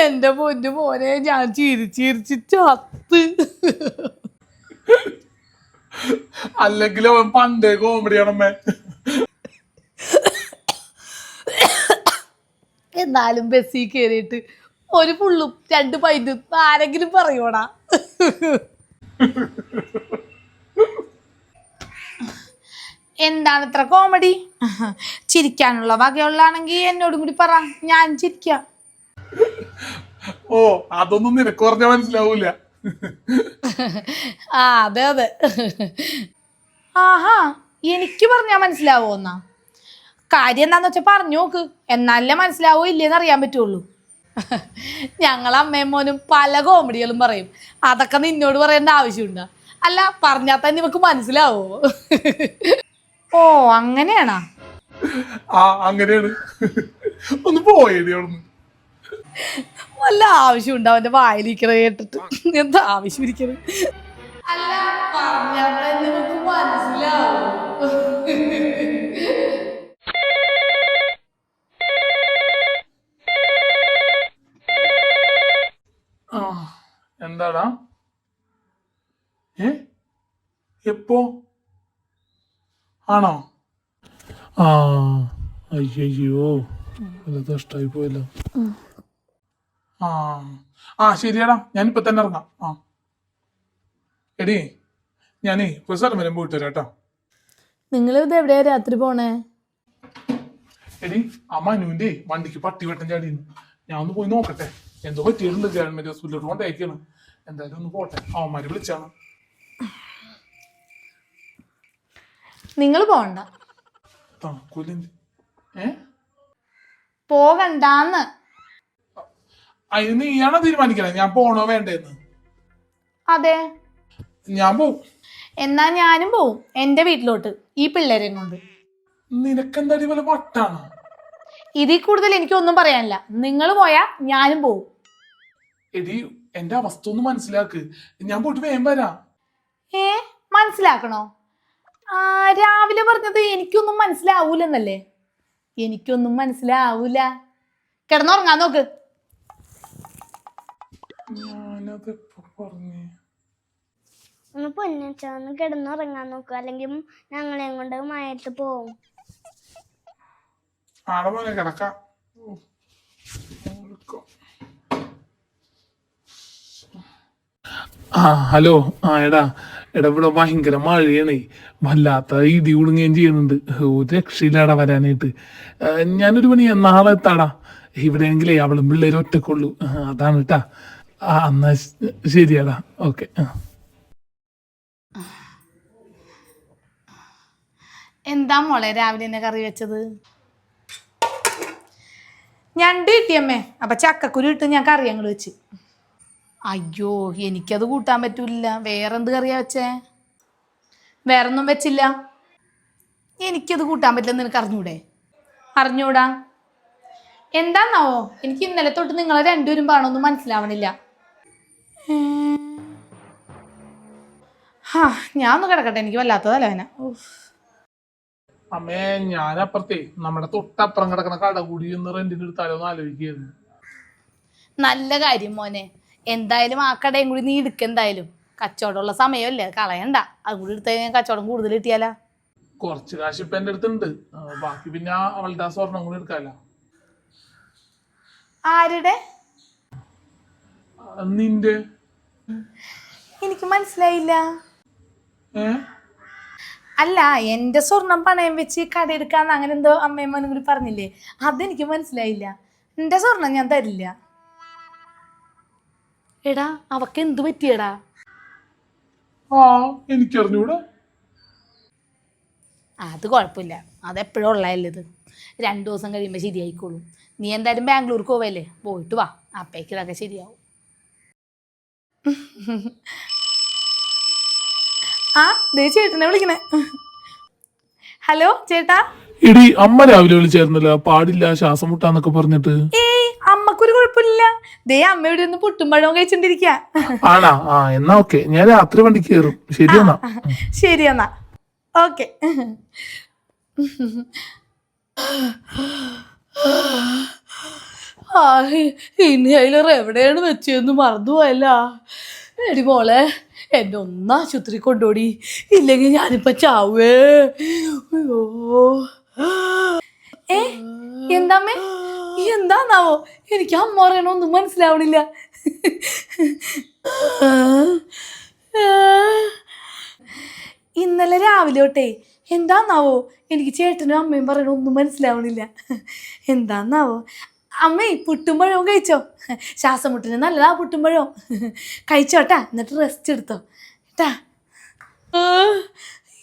എന്റെ പൊന്നു മോനെ ഞാൻ ചിരിച്ചിരിച്ച് ചത്ത്. അല്ലെങ്കിൽ അവൻ പണ്ടേ കോമഡിയാണമ്മേ എന്നാലും ബസ്സിൽ കയറിയിട്ട് ഒരു പുള്ളും രണ്ട് പൈന്റും ആരെങ്കിലും പറയോടാ. എന്താണ് ഇത്ര കോമഡി ചിരിക്കാനുള്ള വകയുള്ളാണെങ്കിൽ എന്നോടും കൂടി പറ. ഞാൻ ചിരിക്കാം. ഓ അതൊന്നും നിനക്ക് പറഞ്ഞാൽ മനസ്സിലാവൂല. ആ അതെ അതെ. ആഹാ എനിക്ക് പറഞ്ഞാൽ മനസ്സിലാവോ എന്നാ? കാര്യം എന്താന്ന് വെച്ചാൽ പറഞ്ഞു നോക്ക്. എന്നാലേ മനസ്സിലാവോ ഇല്ലേന്ന് അറിയാൻ പറ്റുള്ളൂ. ഞങ്ങൾ അമ്മയും മോനും പല കോമഡികളും പറയും. അതൊക്കെ നിന്നോട് പറയേണ്ട ആവശ്യമുണ്ടോ. അല്ല പറഞ്ഞാൽ തന്നെ ഇവക്ക് മനസ്സിലാവോ? ഓ അങ്ങനെയാണോ? ആ അങ്ങനെയാണ്. ഒന്ന് പോയേടി അവിടുന്ന്. വല്ല ഉണ്ടാവും അവന്റെ വായിലിരിക്കണ കേട്ടിട്ട്? എന്താ ആവശ്യം ഇരിക്കണത്? അല്ല പറഞ്ഞാൽ തന്നെ ഇവക്ക് മനസ്സിലാവോ. ആ എന്താടാ? ഏ? എപ്പോ? ആണോ? ആ അയ്യോ അത് നഷ്ടമായി പോയല്ലോ. ആ ആ ശരിയാടാ ഞാനിപ്പോ തന്നെ ഇറങ്ങാം. ആ. എടി ഞാനേ കുറച്ച് സ്ഥലം വരുമ്പോ വിട്ടു കേട്ടോ. നിങ്ങൾ ഇത് എവിടെയാ രാത്രി പോണേ? എടി ആ മനുവിന്റെ വണ്ടിക്ക് പട്ടി വെട്ടം ചാടിയിരുന്നു. ഞാൻ ഒന്ന് പോയി നോക്കട്ടെ. എന്തോ പറ്റിയിട്ടുണ്ട് ഗവൺമെന്റ് ഹോസ്പിറ്റലിലോട്ട് കൊണ്ടേക്കാണ് എന്തായാലും ഒന്ന് പോട്ടെ. അവന്മാര് വിളിച്ചാണ്. നിങ്ങൾ പോണ്ട. അതിന് നീയാണോ തീരുമാനിക്കണേ? ഞാൻ പോണോ വേണ്ടേന്ന്? അതെ. ഞാൻ പോവും. എന്നാ ഞാനും പോവും എന്റെ വീട്ടിലോട്ട് ഈ പിള്ളേരെ കൊണ്ട്. നിനക്കെന്താടി പോലെ വട്ടാണോ? ഇതിൽ കൂടുതൽ എനിക്കൊന്നും പറയാനില്ല. നിങ്ങൾ പോയാ ഞാനും പോവും. എടി എന്റെ അവസ്ഥ ഒന്ന് മനസ്സിലാക്ക്. ഞാൻ പോയിട്ട് വേഗം വരാം. ഏ? മനസ്സിലാക്കണോ? രാവിലെ പറഞ്ഞത് എനിക്കൊന്നും മനസ്സിലാവൂലെന്നല്ലേ? എനിക്കൊന്നും മനസ്സിലാവൂല. കിടന്നുറങ്ങാൻ നോക്ക്. ഒന്ന് പൊന്നിച്ചൊന്ന് കിടന്നുറങ്ങാൻ നോക്കുക അല്ലെങ്കിൽ ഞങ്ങളെ കൊണ്ട് മയത്ത് പോവും. കിടക്കാം. ആ ഹലോ. ആ എടാ എടാ ഭയങ്കര മഴയാണ്. വല്ലാത്ത ഇടി ഉടുങ്ങുകയും ചെയ്യുന്നുണ്ട്. ഒരു രക്ഷയില്ലാടാ വരാനായിട്ട്. ഞാനൊരു പണി നാളെ എത്താടാ. ഇവിടെയെങ്കിലേ അവളും പിള്ളേർ ഒറ്റക്കുള്ളൂ. അതാണ് കേട്ടാ ആ എന്നാ ശരിയാടാ. ഓക്കെ എന്താ മോളെ രാവിലെ എന്നെ കറി വെച്ചത്? ഞണ്ട് കിട്ടിയമ്മേ. അപ്പൊ ചക്കക്കുരു ഇട്ട് ഞാൻ കറി ഞങ്ങൾ വെച്ച്. അയ്യോ എനിക്കത് കൂട്ടാൻ പറ്റൂല. വേറെന്ത് കറിയാ വെച്ചേ? വേറൊന്നും വെച്ചില്ല. എനിക്കത് കൂട്ടാൻ പറ്റില്ല നിനക്ക് അറിഞ്ഞൂടെ? അറിഞ്ഞൂടാ. എന്താന്നാവോ? എനിക്ക് ഇന്നലെ തൊട്ട് നിങ്ങളെ രണ്ടുപേരും പാണൊന്നും മനസ്സിലാവണില്ല. ഹാ ഞാൻ ഒന്ന് കിടക്കട്ടെ. എനിക്ക് വല്ലാത്തതല്ലേ അവനെ അമ്മേ ഞാനപ്പുറത്തേ നമ്മുടെ തൊട്ടപ്പുറം കിടക്കണ കട കൂടി ഒന്ന് റെന്റിന് എടുത്താലോ എന്ന് ആലോചിക്കായിരുന്നു നല്ല കാര്യം മോനെ. എന്തായാലും ആ കടയും കൂടി നീ എടുക്ക എന്തായാലും. കച്ചവടമുള്ള സമയമല്ലേ കളയണ്ട. അതും കൂടി എടുത്തു കഴിഞ്ഞാൽ കച്ചവടം കൂടുതൽ കിട്ടിയാലാ. കുറച്ച് കാശ് ഇപ്പൊ എന്റെ അടുത്തുണ്ട്. ബാക്കി പിന്നെ അവളുടെ ആ സ്വർണം കൂടി എടുക്കാലോ. ആരുടെ? നിന്റെ. എനിക്ക് മനസ്സിലായില്ല. അല്ല എന്റെ സ്വർണം പണയം വെച്ച് കട എടുക്കാന്ന് അങ്ങനെ എന്തോ അമ്മയും കൂടി പറഞ്ഞില്ലേ? അതെനിക്ക് മനസ്സിലായില്ല. എന്റെ സ്വർണം ഞാൻ തരില്ല. എടാ അവക്ക് എന്ത് പറ്റിയടാ? ആ എനിക്കറിഞ്ഞൂടാ. അത് കുഴപ്പമില്ല. അതെപ്പോഴും ഉള്ളതല്ലേ ഇത്? രണ്ടു ദിവസം കഴിയുമ്പോൾ ശരിയായിക്കോളും. നീ എന്തായാലും ബാംഗ്ലൂർക്ക് പോവല്ലേ? പോയിട്ട് വാ. അപ്പേക്ക് ഇതൊക്കെ ശരിയാവും. ആ ദേ ചേട്ടനെ വിളിക്കണേ. ഹലോ ചേട്ടാ. ഇടി അമ്മ രാവിലെ വിളിച്ചായിരുന്നല്ലോ. പാടില്ല ശ്വാസം മുട്ടാന്നൊക്കെ പറഞ്ഞിട്ട്. അമ്മക്കൊരു കുഴപ്പമില്ല. ദേ അമ്മ ഇവിടെ നിന്ന് പുട്ടും പഴവും കഴിച്ചോണ്ടിരിക്ക ആണാ? ആ എന്നാ ഓക്കെ. ഞാൻ രാത്രി വണ്ടിക്ക് കയറും ശരി എന്നാ. ശരി എന്നാ. ഓക്കെ. ആ ഇൻഹൈലർ എവിടെയാണ് വെച്ചതെന്ന് മറന്നുപോയല്ല എടി മോളെ എന്നെ ഒന്ന് ആശുപത്രി കൊണ്ടോടി ഇല്ലെങ്കിൽ ഞാനിപ്പോ ചാവേ. അയ്യോ. ഏ എന്താമ്മേ എന്താന്നാവോ എനിക്ക് അമ്മ പറയണൊന്നും മനസ്സിലാവണില്ല. ഇന്നലെ രാവിലെ തൊട്ടേ എന്താന്നാവോ എനിക്ക് ചേട്ടനും അമ്മയും പറയണ ഒന്നും മനസ്സിലാവണില്ല. എന്താന്നാവോ അമ്മേ പുട്ടുമ്പഴവും കഴിച്ചോ? ശ്വാസം മുട്ടിന് നല്ലതാ പുട്ടുമ്പഴവും കഴിച്ചോട്ടാ എന്നിട്ട് റെസ്റ്റ് എടുത്തോ. കേട്ടാ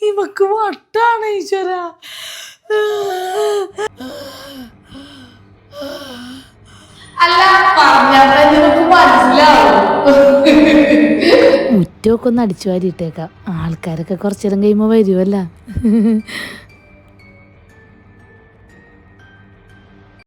ഇവക്ക് വട്ടാണ് ഈശ്വര. അല്ല പറഞ്ഞാൽ ഒന്ന് അടിച്ചു വാരിയിട്ടേക്കാം ആൾക്കാരൊക്കെ കുറച്ചേരം കഴിയുമ്പോ വരുമല്ല